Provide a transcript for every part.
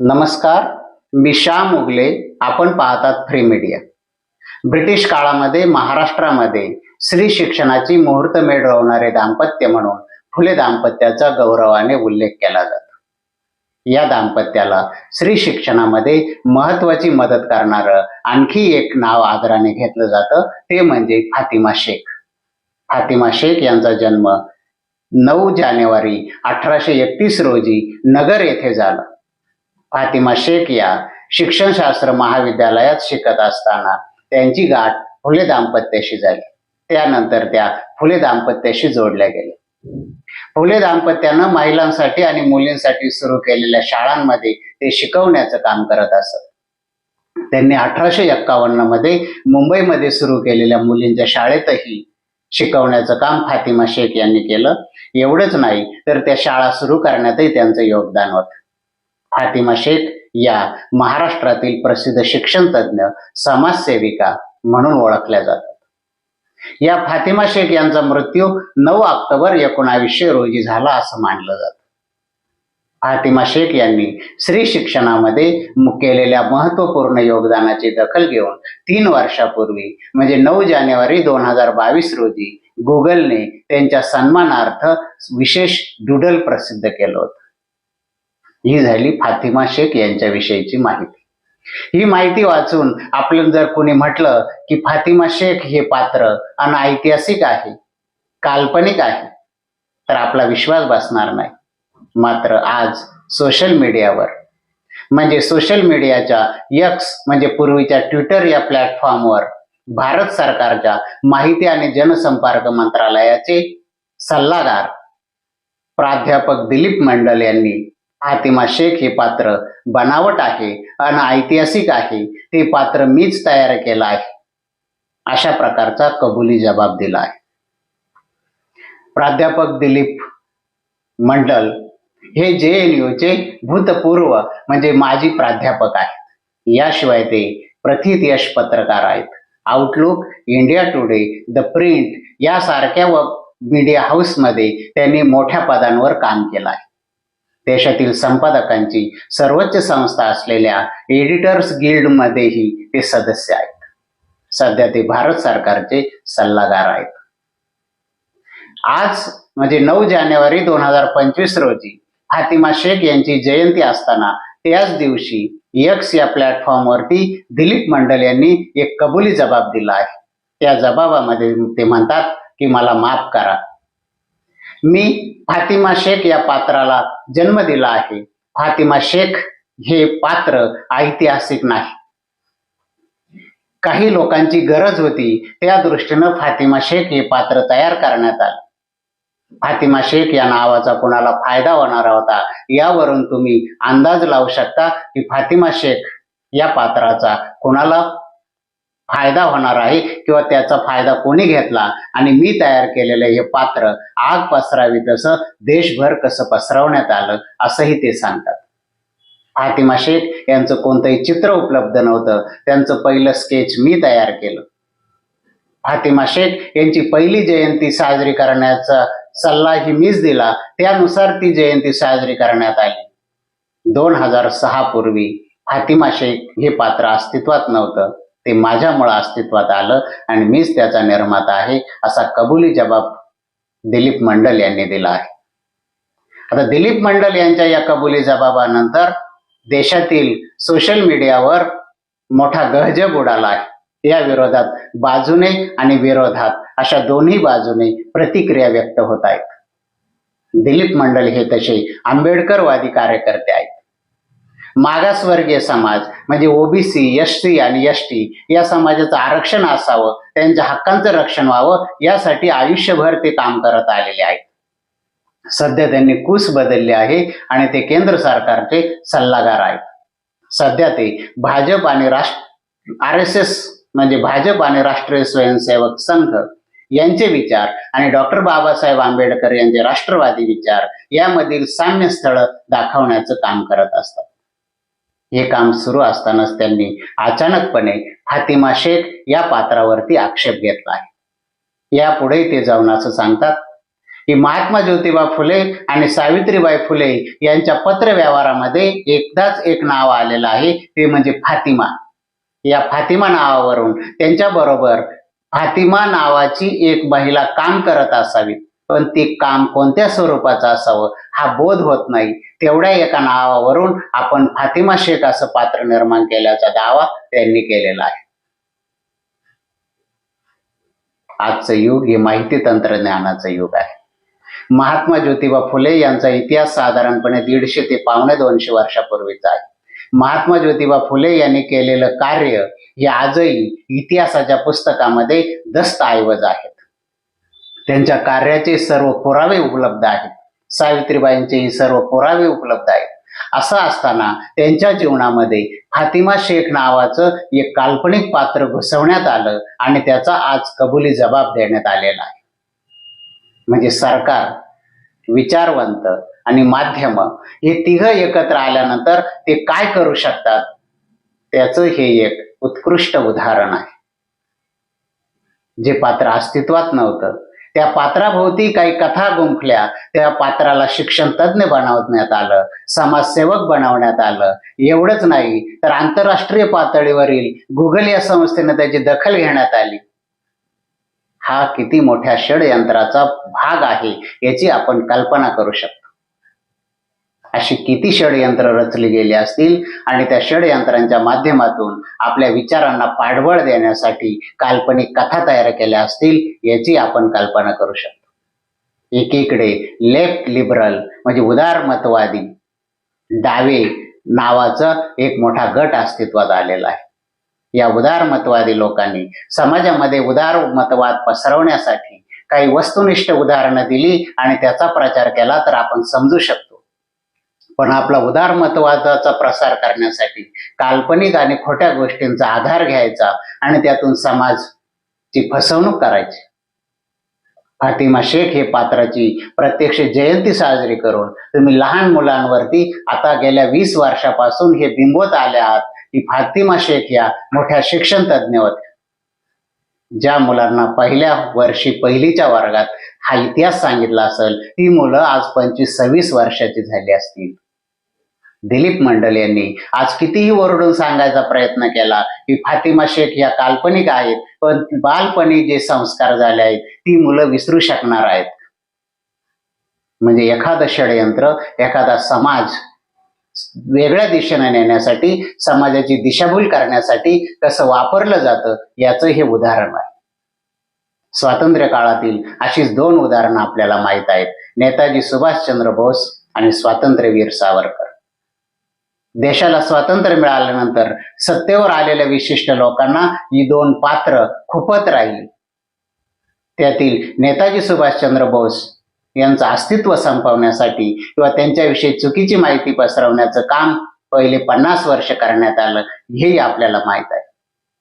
नमस्कार मी श्याम उगले आपण पाहतात फ्री मीडिया ब्रिटिश काळामध्ये महाराष्ट्रामध्ये स्त्री शिक्षणाची मुहूर्त मिळवणारे दाम्पत्य म्हणून फुले दाम्पत्याचा गौरवाने उल्लेख केला जातो. या दाम्पत्याला स्त्री शिक्षणामध्ये महत्वाची मदत करणारं आणखी एक नाव आदराने घेतलं जातं ते म्हणजे फातिमा शेख. फातिमा शेख यांचा जन्म नऊ जानेवारी अठराशे एकतीस रोजी नगर येथे झाला. फातिमा शेख या शिक्षणशास्त्र महाविद्यालयात शिकत असताना त्यांची गाठ फुले दाम्पत्याशी झाली. त्यानंतर त्या फुले दाम्पत्याशी जोडल्या गेल्या. फुले दाम्पत्यानं महिलांसाठी आणि मुलींसाठी सुरू केलेल्या शाळांमध्ये ते शिकवण्याचं काम करत असत. त्यांनी अठराशे एक्कावन्नमध्ये मुंबईमध्ये सुरू केलेल्या मुलींच्या शाळेतही शिकवण्याचं काम फातिमा शेख यांनी केलं. एवढंच नाही तर त्या शाळा सुरू करण्यातही त्यांचं योगदान होतं. फातिमा शेख या महाराष्ट्रातील प्रसिद्ध शिक्षण तज्ज्ञ समाजसेविका म्हणून ओळखल्या जातात. या फातिमा शेख यांचा मृत्यू नऊ ऑक्टोबर एकोणावीसशे रोजी झाला असं मानलं जात. फातिमा शेख यांनी स्त्री शिक्षणामध्ये केलेल्या महत्त्वपूर्ण योगदानाची दखल घेऊन तीन वर्षापूर्वी म्हणजे नऊ जानेवारी दोन हजार बावीस रोजी गुगलने त्यांच्या सन्मानार्थ विशेष डुडल प्रसिद्ध केलं होतं. ही झाली फातिमा शेख यांच्याविषयीची माहिती. ही माहिती वाचून आपल्याला जर कोणी म्हटलं की फातिमा शेख हे पात्र अनऐतिहासिक आहे काल्पनिक आहे तर आपला विश्वास बसणार नाही. मात्र आज सोशल मीडियावर म्हणजे सोशल मीडियाच्या यक्स म्हणजे पूर्वीच्या ट्विटर या प्लॅटफॉर्मवर भारत सरकारच्या माहिती आणि जनसंपर्क मंत्रालयाचे सल्लागार प्राध्यापक दिलीप मंडल यांनी फातिमा शेख हे पात्र बनावट आहे आणि ऐतिहासिक आहे. ते पात्र मीच तयार केलं आहे. अशा प्रकारचा कबुली जबाब दिला आहे. प्राध्यापक दिलीप मंडल हे जे एन यूचे भूतपूर्व म्हणजे माजी प्राध्यापक आहेत. याशिवाय ते प्रथित यश पत्रकार आहेत. Outlook India Today the Print यासारख्या व मीडिया हाऊसमध्ये त्यांनी मोठ्या पदांवर काम केलं आहे. देशातील संपादकांची सर्वोच्च संस्था असलेल्या एडिटर्स गिल्डमध्येही ते सदस्य आहेत. सध्या ते भारत सरकारचे सल्लागार आहेत. आज म्हणजे नऊ जानेवारी दोन हजार पंचवीस रोजी फातिमा शेख यांची जयंती असताना त्याच दिवशी यक्स या प्लॅटफॉर्मवरती दिलीप मंडल यांनी एक कबुली जबाब दिला आहे. त्या जबाबामध्ये ते म्हणतात की मला माफ करा. मी फातिमा शेख या पात्राला जन्म दिला आहे. फातिमा शेख हे पात्र ऐतिहासिक नाही. काही लोकांची गरज होती त्या दृष्टीनं फातिमा शेख हे पात्र तयार करण्यात आले. फातिमा शेख या नावाचा कोणाला फायदा होणार होता यावरून तुम्ही अंदाज लावू शकता की फातिमा शेख या पात्राचा कोणाला फायदा होणार आहे किंवा त्याचा फायदा कोणी घेतला आणि मी तयार केलेलं हे पात्र आग पसरावी तसं देशभर कसं पसरवण्यात आलं असंही ते सांगतात. फातिमा शेख यांचं कोणतंही चित्र उपलब्ध नव्हतं. त्यांचं पहिलं स्केच मी तयार केलं. फातिमा शेख यांची पहिली जयंती साजरी करण्याचा सल्लाही मीच दिला. त्यानुसार ती जयंती साजरी करण्यात आली. दोन हजार सहा पूर्वी फातिमा शेख हे पात्र अस्तित्वात नव्हतं. ते माझ्यामुळं अस्तित्वात आलं आणि मीच त्याचा निर्माता आहे असा कबुली जबाब दिलीप मंडल यांनी दिला आहे. आता दिलीप मंडल यांच्या या कबुली जबाबानंतर देशातील सोशल मीडियावर मोठा गहजब उडाला आहे. या विरोधात बाजूने आणि विरोधात अशा दोन्ही बाजूने प्रतिक्रिया व्यक्त होत आहेत. दिलीप मंडल हे तसे आंबेडकरवादी कार्यकर्ते आहेत. मागासवर्गीय समाज म्हणजे ओबीसी एस टी आणि एस टी या समाजाचं आरक्षण असावं त्यांच्या हक्कांचं रक्षण व्हावं यासाठी आयुष्यभर ते काम करत आलेले आहेत. सध्या त्यांनी कूस बदलले आहे आणि ते केंद्र सरकारचे सल्लागार आहेत. सध्या ते भाजप आणि राष्ट्र आर एस एस म्हणजे भाजप आणि राष्ट्रीय स्वयंसेवक संघ यांचे विचार आणि डॉक्टर बाबासाहेब आंबेडकर यांचे राष्ट्रवादी विचार यामधील साम्य स्थळ दाखवण्याचं काम करत असतात. हे काम सुरू असतानाच त्यांनी अचानकपणे फातिमा शेख या पात्रावरती आक्षेप घेतला आहे. यापुढे ते जाऊन असं सांगतात की महात्मा ज्योतिबा फुले आणि सावित्रीबाई फुले यांच्या पत्र व्यवहारामध्ये एकदाच एक नाव आलेलं आहे ते म्हणजे फातिमा. या फातिमा नावावरून त्यांच्या बरोबर फातिमा नावाची एक महिला काम करत असावी. पण ते काम कोणत्या स्वरूपाचं असावं हा बोध होत नाही. तेवढ्या एका नावावरून आपण फातिमा शेख असं पात्र निर्माण केल्याचा दावा त्यांनी केलेला आहे. आजचं युग हे माहिती तंत्रज्ञानाचं युग आहे. महात्मा ज्योतिबा फुले यांचा इतिहास साधारणपणे दीडशे ते पावणे दोनशे वर्षापूर्वीचा आहे. महात्मा ज्योतिबा फुले यांनी केलेलं कार्य हे आजही इतिहासाच्या पुस्तकामध्ये दस्तऐवज आहेत त्यांच्या कार्याचे सर्व पुरावे उपलब्ध आहेत. सावित्रीबाईंचेही सर्व पुरावे उपलब्ध आहेत. असं असताना त्यांच्या जीवनामध्ये फातिमा शेख नावाचं एक काल्पनिक पात्र घुसवण्यात आलं आणि त्याचा आज कबुली जबाब देण्यात आलेला आहे. म्हणजे सरकार विचारवंत आणि माध्यम हे तिघ एकत्र आल्यानंतर ते काय करू शकतात? त्याचं हे एक उत्कृष्ट उदाहरण आहे. जे पात्र अस्तित्वात नव्हतं त्या पात्राभोवती काही कथा गुंफल्या त्या पात्राला शिक्षण तज्ज्ञ बनवण्यात आलं समाजसेवक बनवण्यात आलं. एवढंच नाही तर आंतरराष्ट्रीय पातळीवरील गुगल या संस्थेने त्याची दखल घेण्यात आली. हा किती मोठ्या षडयंत्राचा भाग आहे याची आपण कल्पना करू शकतो. अशी किती षडयंत्र रचली गेली असतील आणि त्या षडयंत्रांच्या माध्यमातून आपल्या विचारांना पाठबळ देण्यासाठी काल्पनिक कथा तयार केल्या असतील याची आपण कल्पना करू शकतो. एकीकडे लेफ्ट लिबरल म्हणजे उदारमतवादी डावे नावाचं एक मोठा गट अस्तित्वात आलेला आहे. या उदारमतवादी लोकांनी समाजामध्ये उदारमतवाद पसरवण्यासाठी काही वस्तुनिष्ठ उदाहरणं दिली आणि त्याचा प्रचार केला तर आपण समजू शकतो पण आपला उदारमतवादाचा प्रसार करण्यासाठी काल्पनिक आणि खोट्या गोष्टींचा आधार घ्यायचा आणि त्यातून समाजची फसवणूक करायची. फातिमा शेख हे पात्राची प्रत्यक्ष जयंती साजरी करून तुम्ही लहान मुलांवरती आता गेल्या वीस वर्षापासून हे बिंबवत आले आहात की फातिमा शेख या मोठ्या शिक्षण तज्ज्ञ होत्या. ज्या मुलांना पहिल्या वर्षी पहिलीच्या वर्गात हा इतिहास सांगितला असेल ती मुलं आज पंचवीस सव्वीस वर्षाची झाली असतील. दिलीप मंडल यांनी आज कितीही ओरडून सांगायचा प्रयत्न केला की फातिमा शेख या काल्पनिक आहेत पण बालपणी जे संस्कार झाले आहेत ती मुलं विसरू शकणार आहेत. म्हणजे एखादं षडयंत्र एखादा समाज वेगळ्या दिशेने नेण्यासाठी समाजाची दिशाभूल करण्यासाठी कसं वापरलं जातं याचं हे उदाहरण आहे. स्वातंत्र्य काळातील अशीच दोन उदाहरणं आपल्याला माहीत आहेत. नेताजी सुभाषचंद्र बोस आणि स्वातंत्र्यवीर सावरकर. देशाला स्वातंत्र्य मिळाल्यानंतर सत्तेवर आलेल्या विशिष्ट लोकांना ही दोन पात्र खुपत राहिली. त्यातील नेताजी सुभाषचंद्र बोस यांचं अस्तित्व संपवण्यासाठी किंवा त्यांच्याविषयी चुकीची माहिती पसरवण्याचं काम पहिले पन्नास वर्ष करण्यात आलं हेही आपल्याला माहीत आहे.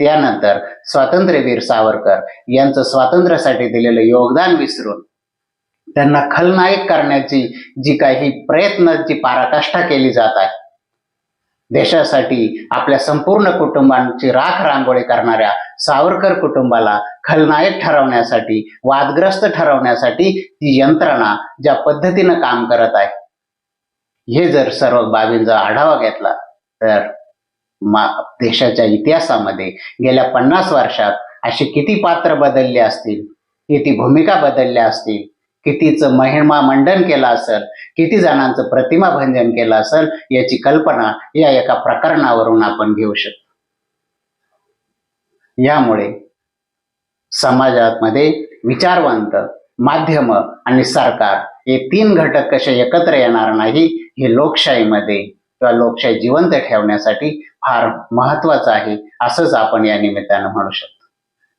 त्यानंतर स्वातंत्र्यवीर सावरकर यांचं स्वातंत्र्यासाठी दिलेलं योगदान विसरून त्यांना खलनायक करण्याची जी काही प्रयत्नाची पाराकाष्ठा केली जात आहे देशासाठी आपल्या संपूर्ण कुटुंबांची राख रांगोळी करणाऱ्या सावरकर कुटुंबाला खलनायक ठरवण्यासाठी वादग्रस्त ठरवण्यासाठी ती यंत्रणा ज्या पद्धतीनं काम करत आहे हे जर सर्व बाबींचा आढावा घेतला तर मा देशाच्या इतिहासामध्ये गेल्या पन्नास वर्षात अशी किती पात्र बदलली असतील किती भूमिका बदलल्या असतील कितीचं महिमा मंडन केलं असेल किती जणांचं प्रतिमा भंजन केलं असेल याची कल्पना या एका प्रकरणावरून आपण घेऊ शकतो. यामुळे समाजामध्ये विचारवंत माध्यम आणि सरकार हे तीन घटक कसे एकत्र येणार नाही हे लोकशाहीमध्ये किंवा लोकशाही जिवंत ठेवण्यासाठी फार महत्वाचं आहे असंच आपण या निमित्तानं म्हणू शकतो.